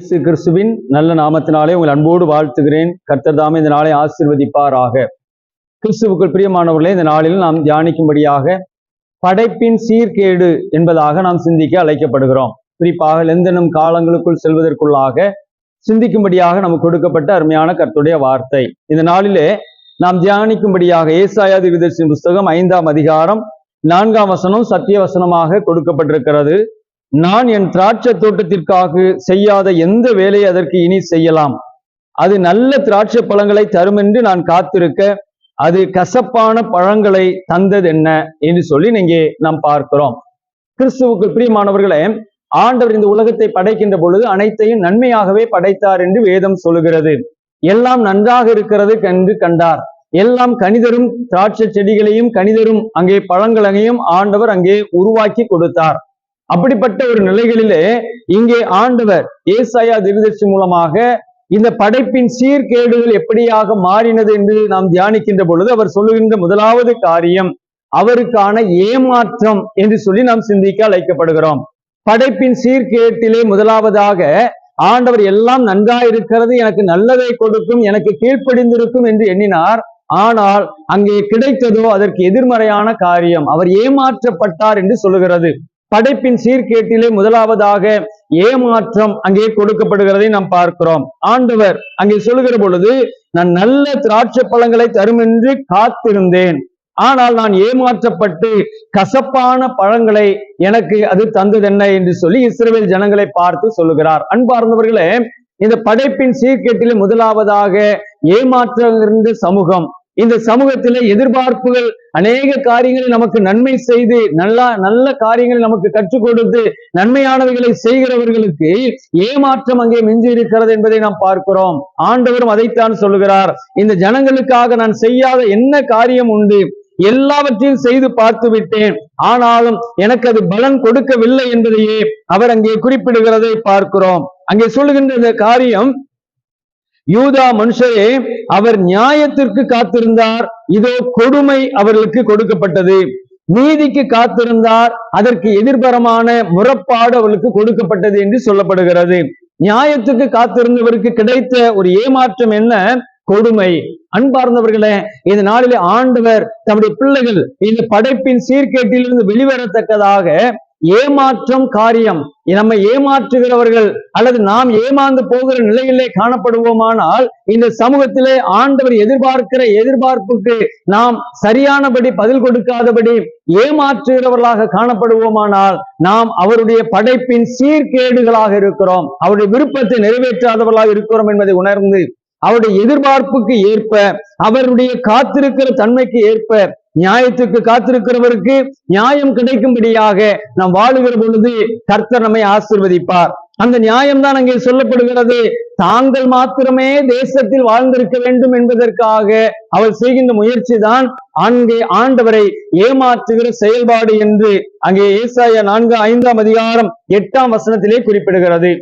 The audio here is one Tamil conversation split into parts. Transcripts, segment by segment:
இயேசு கிறிஸ்துவின் நல்ல நாமத்தினாலே உங்கள் அன்போடு வாழ்த்துகிறேன். கர்த்தர் தாமே இந்த நாளை ஆசிர்வதிப்பாராக. கிறிஸ்துவுக்குள் பிரியமானவர்களே இந்த நாளில் நாம் தியானிக்கும்படியாக படைப்பின் சீர்கேடு என்பதாக நாம் சிந்திக்க அழைக்கப்படுகிறோம். குறிப்பாக லெந்தனும் காலங்களுக்குள் செல்வதற்குள்ளாக சிந்திக்கும்படியாக நமக்கு கொடுக்கப்பட்ட அருமையான கர்த்துடைய வார்த்தை. இந்த நாளிலே நாம் தியானிக்கும்படியாக ஏசாயாதி விதர்சின் புஸ்தகம் ஐந்தாம் அதிகாரம் நான்காம் வசனம் சத்திய வசனமாக கொடுக்கப்பட்டிருக்கிறது. நான் என் திராட்சை தோட்டத்திற்காக செய்யாத எந்த வேலையை அதற்கு இனி செய்யலாம்? அது நல்ல திராட்சை பழங்களை தரும் என்று நான் காத்திருக்க அது கசப்பான பழங்களை தந்தது என்ன? என்று சொல்லி நீங்க நாம் பார்க்கிறோம். கிறிஸ்துவுக்கு பிரியமானவர்களே ஆண்டவர் இந்த உலகத்தை படைக்கின்ற பொழுது அனைத்தையும் நன்மையாகவே படைத்தார் என்று வேதம் சொல்லுகிறது. எல்லாம் நன்றாக இருக்கிறது என்று கண்டார். எல்லாம் கணிதரும் திராட்சை செடிகளையும் கணிதரும் அங்கே பழங்களையும் ஆண்டவர் அங்கே உருவாக்கி கொடுத்தார். அப்படிப்பட்ட ஒரு நிலைகளிலே இங்கே ஆண்டவர் ஏசாயா திருதர்சி மூலமாக இந்த படைப்பின் சீர்கேடுகள் எப்படியாக மாறினது என்று நாம் தியானிக்கின்ற பொழுது அவர் சொல்லுகின்ற முதலாவது காரியம் அவருக்கான ஏமாற்றம் என்று சொல்லி நாம் சிந்திக்க அழைக்கப்படுகிறோம். படைப்பின் சீர்கேட்டிலே முதலாவதாக ஆண்டவர் எல்லாம் நன்றாய் இருக்கிறது எனக்கு நல்லதை கொடுக்கும் எனக்கு கீழ்ப்படிந்திருக்கும் என்று எண்ணினார். ஆனால் அங்கே கிடைத்ததோ அதற்கு எதிர்மறையான காரியம் அவர் ஏமாற்றப்பட்டார் என்று சொல்லுகிறது. படைப்பின் சீர்கேட்டிலே முதலாவதாக ஏமாற்றம் அங்கே கொடுக்கப்படுகிறதை நாம் பார்க்கிறோம். ஆண்டவர் அங்கே சொல்லுகிற பொழுது நான் நல்ல திராட்சை பழங்களை தரும் என்று காத்திருந்தேன். ஆனால் நான் ஏமாற்றப்பட்டு கசப்பான பழங்களை எனக்கு அது தந்ததென்ன? என்று சொல்லி இஸ்ரேல் ஜனங்களை பார்த்து சொல்லுகிறார். அன்பார்ந்தவர்களே இந்த படைப்பின் சீர்கேட்டிலே முதலாவதாக ஏமாற்றம் இருந்த சமூகம் இந்த சமூகத்திலே எதிர்பார்ப்புகள் அநேக காரியங்களை நமக்கு நன்மை செய்து நல்லா நல்ல காரியங்களை நமக்கு கற்றுக் கொடுத்து நன்மையானவைகளை செய்கிறவர்களுக்கு ஏமாற்றம் அங்கே மிஞ்சி இருக்கிறது என்பதை நாம் பார்க்கிறோம். ஆண்டவரும் அதைத்தான் சொல்லுகிறார். இந்த ஜனங்களுக்காக நான் செய்யாத என்ன காரியம் உண்டு? எல்லாவற்றையும் செய்து பார்த்து விட்டேன். ஆனாலும் எனக்கு அது பலன் கொடுக்கவில்லை என்பதையே அவர் அங்கே குறிப்பிடுகிறதை பார்க்கிறோம். அங்கே சொல்லுகின்ற இந்த காரியம் யூதா மனுஷரே அவர் நியாயத்திற்கு காத்திருந்தார். இதோ கொடுமை அவர்களுக்கு கொடுக்கப்பட்டது. நீதிக்கு காத்திருந்தார். அதற்கு எதிர்பரமான முறப்பாடு அவர்களுக்கு கொடுக்கப்பட்டது என்று சொல்லப்படுகிறது. நியாயத்துக்கு காத்திருந்தவருக்கு கிடைத்த ஒரு ஏமாற்றம் என்ன? கொடுமை. அன்பார்ந்தவர்களே இந்த நாளிலே ஆண்டவர் தம்முடைய பிள்ளைகள் இந்த படைப்பின் சீர்கேட்டிலிருந்து வெளிவரத்தக்கதாக ஏமாற்றம் காரியம். நம்மை ஏமாற்றுகிறவர்கள் அல்லது நாம் ஏமாந்து போகிற நிலையிலே காணப்படுவோமானால் இந்த சமூகத்திலே ஆண்டவர் எதிர்பார்க்கிற எதிர்பார்ப்புக்கு நாம் சரியானபடி பதில் கொடுக்காதபடி ஏமாற்றுகிறவர்களாக காணப்படுவோமானால் நாம் அவருடைய படைப்பின் சீர்கேடுகளாக இருக்கிறோம். அவருடைய விருப்பத்தை நிறைவேற்றாதவர்களாக இருக்கிறோம் என்பதை உணர்ந்து அவருடைய எதிர்பார்ப்புக்கு ஏற்ப அவருடைய காத்திருக்கிற தன்மைக்கு ஏற்ப நியாயத்துக்கு காத்திருக்கிறவருக்கு நியாயம் கிடைக்கும்படியாக நாம் வாழுகிற பொழுது கர்த்தர் நம்மை ஆசிர்வதிப்பார். அந்த நியாயம் தான் அங்கே சொல்லப்படுகிறது. தாங்கள் மாத்திரமே தேசத்தில் வாழ்ந்திருக்க வேண்டும் என்பதற்காக அவர் செய்கின்ற முயற்சி தான் அங்கே ஆண்டவரை ஏமாற்றுகிற செயல்பாடு என்று அங்கே ஏசாய நான்கு ஐந்தாம் அதிகாரம் எட்டாம் வசனத்திலே குறிப்பிடுகிறது.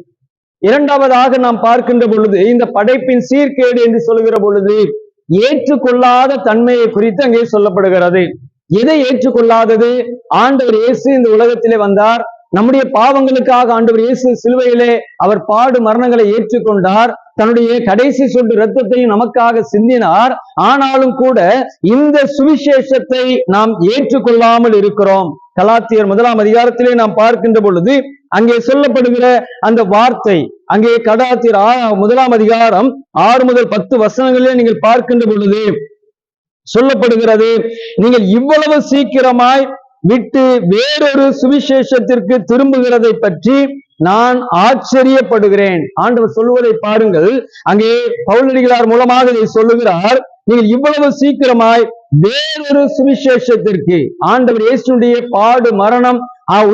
இரண்டாவதாக நாம் பார்க்கின்ற பொழுது இந்த படைப்பின் சீர்கேடு என்று சொல்லுகிற பொழுது ஏற்றுக்கொள்ளாத தன்மையை குறித்து அங்கே சொல்லப்படுகிறது. எதை ஏற்றுக்கொள்ளாதது? ஆண்டவர் இயேசு இந்த உலகத்திலே வந்தார். நம்முடைய பாவங்களுக்காக ஆண்டவர் இயேசு சிலுவையிலே அவர் பாடு மரணங்களை ஏற்றுக்கொண்டார். தன்னுடைய கடைசி சொட்டு ரத்தத்தையும் நமக்காக சிந்தினார். ஆனாலும் கூட இந்த சுவிசேஷத்தை நாம் ஏற்றுக்கொள்ளாமல் இருக்கிறோம். கலாத்தியர் முதலாம் அதிகாரத்திலே நாம் பார்க்கின்ற பொழுது அங்கே சொல்லப்படுகிற அந்த வார்த்தை அங்கே கலாத்தியர் முதலாம் அதிகாரம் ஆறு முதல் பத்து வசனங்களிலே நீங்கள் பார்க்கின்ற பொழுது சொல்லப்படுகிறது நீங்கள் இவ்வளவு சீக்கிரமாய் விட்டு வேறொரு சுவிசேஷத்திற்கு திரும்புகிறதை பற்றி நான் ஆச்சரியப்படுகிறேன். ஆண்டவர் சொல்லுவதை பாருங்கள். அங்கே பவுலடிகளார் மூலமாக இதை சொல்லுகிறார். நீங்கள் இவ்வளவு சீக்கிரமாய் வேறொரு சுவிசேஷத்திற்கு ஆண்டவர் இயேசுடைய பாடு மரணம்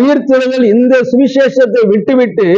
உயிர்த்தெழுதல் இந்த சுவிசேஷத்தை விட்டுவிட்டு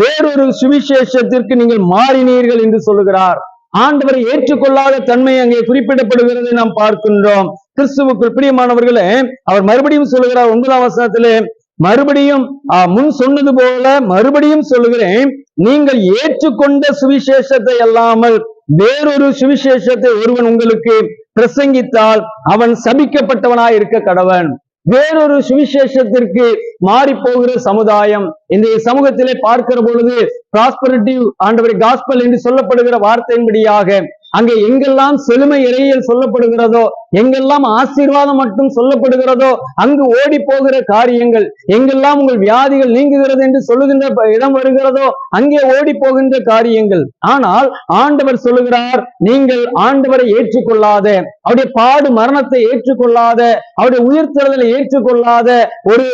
வேறொரு சுவிசேஷத்திற்கு நீங்கள் மாறினீர்கள் என்று சொல்லுகிறார். ஆண்டவரை ஏற்றுக்கொள்ளாத தன்மை அங்கே குறிப்பிடப்படுகிறதை நாம் பார்க்கின்றோம். கிறிஸ்துவுக்குள் பிரியமானவர்களே அவர் மறுபடியும் சொல்லுகிறார் ஒன்பதாம் வசனத்திலே மறுபடியும் முன் சொன்னது போல மறுபடியும் சொல்லுகிறேன் நீங்கள் ஏற்றுக்கொண்ட சுவிசேஷத்தை அல்லாமல் வேறொரு சுவிசேஷத்தை ஒருவன் உங்களுக்கு பிரசங்கித்தால் அவன் சபிக்கப்பட்டவனாய் இருக்க கடவன். வேறொரு சுவிசேஷத்திற்கு மாறி போகிற சமுதாயம் இந்த சமூகத்திலே பார்க்கிற பொழுது ப்ராஸ்பரிட்டிவ் ஆண்டவரை காஸ்பல் என்று சொல்லப்படுகிற வார்த்தையின்படியாக அங்கே எங்கெல்லாம் செழுமை இறையில் சொல்லப்படுகிறதோ எங்கெல்லாம் ஆசீர்வாதம் மட்டும் சொல்லப்படுகிறதோ அங்கு ஓடி போகிற காரியங்கள் எங்கெல்லாம் உங்கள் வியாதிகள் நீங்குகிறது என்று சொல்லுகின்ற இடம் வருகிறதோ அங்கே ஓடி போகின்ற காரியங்கள். ஆனால் ஆண்டவர் சொல்லுகிறார் நீங்கள் ஆண்டவரை ஏற்றுக்கொள்ளாத. அவருடைய பாடு மரணத்தை ஏற்றுக்கொள்ளாத. அவருடைய உயிர்த்தெழுதலை ஏற்றுக்கொள்ளாத. ஒரு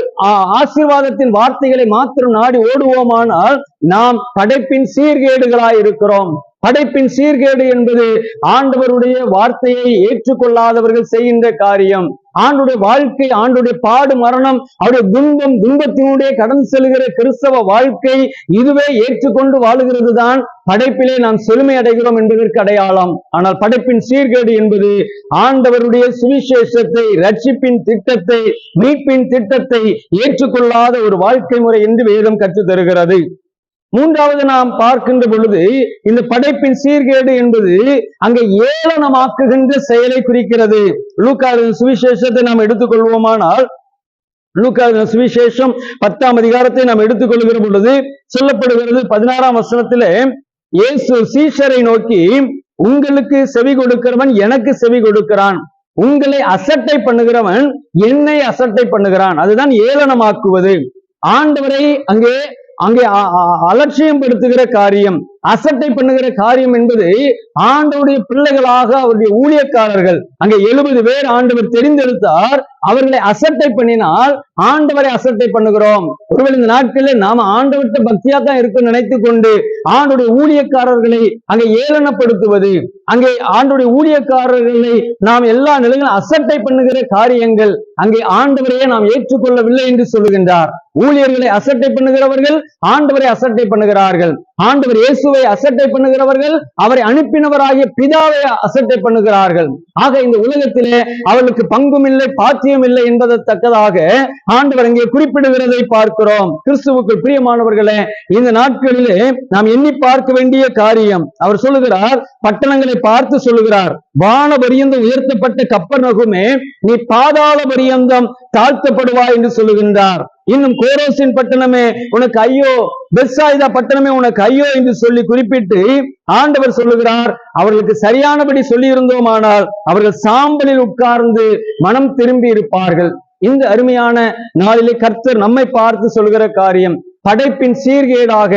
ஆசீர்வாதத்தின் வார்த்தைகளை மாத்திரம் நாடி ஓடுவோமானால் நாம் படைப்பின் சீர்கேடுகளாய் இருக்கிறோம் படைப்பின் சீர்கேடு என்பது ஆண்டவருடைய வார்த்தையை ஏற்றுக்கொள்ளாதவர்கள் செய்கின்ற காரியம். ஆண்டுடைய வாழ்க்கை ஆண்டுடைய பாடு மரணம் அவருடைய துன்பம் துன்பத்தினுடைய கடந்து செல்கிற கிறிஸ்தவ வாழ்க்கை இதுவே ஏற்றுக்கொண்டு வாழுகிறது தான் படைப்பிலே நாம் செழுமை அடைகிறோம் என்பதற்கு அடையாளம். ஆனால் படைப்பின் சீர்கேடு என்பது ஆண்டவருடைய சுவிசேஷத்தை ரட்சிப்பின் திட்டத்தை மீட்பின் திட்டத்தை ஏற்றுக்கொள்ளாத ஒரு வாழ்க்கை முறை என்று வேதம் கற்றுத் தருகிறது மூன்றாவது நாம் பார்க்கின்ற பொழுது இந்த படைப்பின் சீர்கேடு என்பது அங்கே ஏளனமாக்குகின்ற செயலை குறிக்கிறது. லூக்காவின் சுவிசேஷத்தை நாம் எடுத்துக்கொள்வோமானால் லூக்காவின் சுவிசேஷம் பத்தாம் அதிகாரத்தை நாம் எடுத்துக்கொள்கிற பொழுது சொல்லப்படுகிறது பதினாறாம் வசனத்திலே இயேசு சீஷரை நோக்கி உங்களுக்கு செவி கொடுக்கிறவன் எனக்கு செவி கொடுக்கிறான். உங்களை அசட்டை பண்ணுகிறவன் என்னை அசட்டை பண்ணுகிறான். அதுதான் ஏளனமாக்குவது. ஆண்டவரை அங்கே அங்கே அ- அலட்சியம் படுத்துகிற காரியம் அசட்டை பண்ணுகிற காரியம் என்பது ஆண்டவுடைய பிள்ளைகளாக அவருடைய ஊழியக்காரர்கள். அங்கே எழுபது பேர் ஆண்டவர் தெரிந்தெடுத்தார். அவர்களை அசட்டை பண்ணினால் ஆண்டவரை அசட்டை பண்ணுகிறோம். ஒருவேளை இந்த நாட்களில் நாம ஆண்டவர்கிட்ட பக்தியா தான் இருக்கும் நினைத்து கொண்டு ஆண்டுடைய ஊழியக்காரர்களை அங்கே ஏளனப்படுத்துவது அங்கே ஆண்டுடைய ஊழியக்காரர்களை நாம் எல்லா நிலையிலும் அசட்டை பண்ணுகிற காரியங்கள் அங்கே ஆண்டவரையே நாம் ஏற்றுக்கொள்ளவில்லை என்று சொல்லுகின்றார். ஊழியர்களை அசட்டை பண்ணுகிறவர்கள் ஆண்டவரை அசட்டை பண்ணுகிறார்கள். ஆண்டவர் இயேசுவை அசட்டை பண்ணுகிறவர்கள் அவரை அனுப்பினவராகிய பிதாவை அசட்டை பண்ணுகிறார்கள். ஆக இந்த உலகத்திலே அவர்களுக்கு பங்கும் இல்லை பாத்தியம் இல்லை என்பதற்கதாக ஆண்டவர் இங்கே குறிப்பிடுகிறதை பார்க்கிறோம். கிறிஸ்துவுக்குள் பிரியமானவர்களே இந்த நாட்களிலே நாம் எண்ணி பார்க்க வேண்டிய காரியம் அவர் சொல்லுகிறார் பட்டணங்களை பார்த்து சொல்லுகிறார். வான பரியந்தம் உயர்த்தப்பட்ட கப்பர் நகுமே நீ பாதாள பரியந்தம் தாழ்த்தப்படுவாய் என்று சொல்லுகின்றார். இன்னும் கோரோசின் பட்டணமே உனக்கு ஐயோ பெஸ்ஸாயுதா பட்டணமே உனக்கு ஐயோ என்று சொல்லி குறிப்பிட்டு ஆண்டவர் சொல்லுகிறார். அவர்களுக்கு சரியானபடி சொல்லி இருந்தோமானால் அவர்கள் சாம்பலில் உட்கார்ந்து மனம் திரும்பி இருப்பார்கள். இந்த அருமையான நாளிலே கர்த்தர் நம்மை பார்த்து சொல்கிற காரியம் படைப்பின் சீர்கேடாக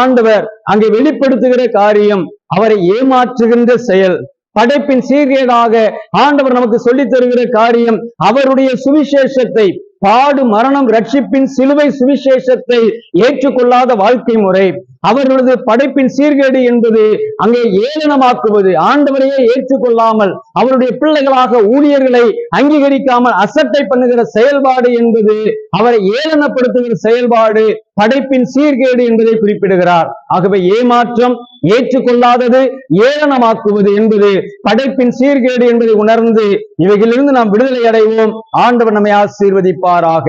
ஆண்டவர் அங்கே வெளிப்படுத்துகிற காரியம் அவரை ஏமாற்றுகின்ற செயல். படைப்பின் சீர்கேடாக ஆண்டவர் நமக்கு சொல்லித் தருகிற காரியம் அவருடைய சுவிசேஷத்தை பாடு மரணம் ரட்சிப்பின் சிலுவை சுவிசேஷத்தை ஏற்றுக்கொள்ளாத வாழ்க்கை முறை. அவர்களது படைப்பின் சீர்கேடு என்பது அங்கே ஏளனமாக்குவது. ஆண்டவரையே ஏற்றுக்கொள்ளாமல் அவருடைய பிள்ளைகளாக ஊழியர்களை அங்கீகரிக்காமல் அசட்டை பண்ணுகிற செயல்பாடு என்பது அவரை ஏளனப்படுத்துகிற செயல்பாடு படைப்பின் சீர்கேடு என்பதை குறிப்பிடுகிறார். ஆகவே ஏமாற்றம் ஏற்றுக்கொள்ளாதது ஏளனமாக்குவது என்பது படைப்பின் சீர்கேடு என்பதை உணர்ந்து இவைகளிலிருந்து நாம் விடுதலை அடைவோம். ஆண்டவர் நம்மை ஆசீர்வதிப்பாராக.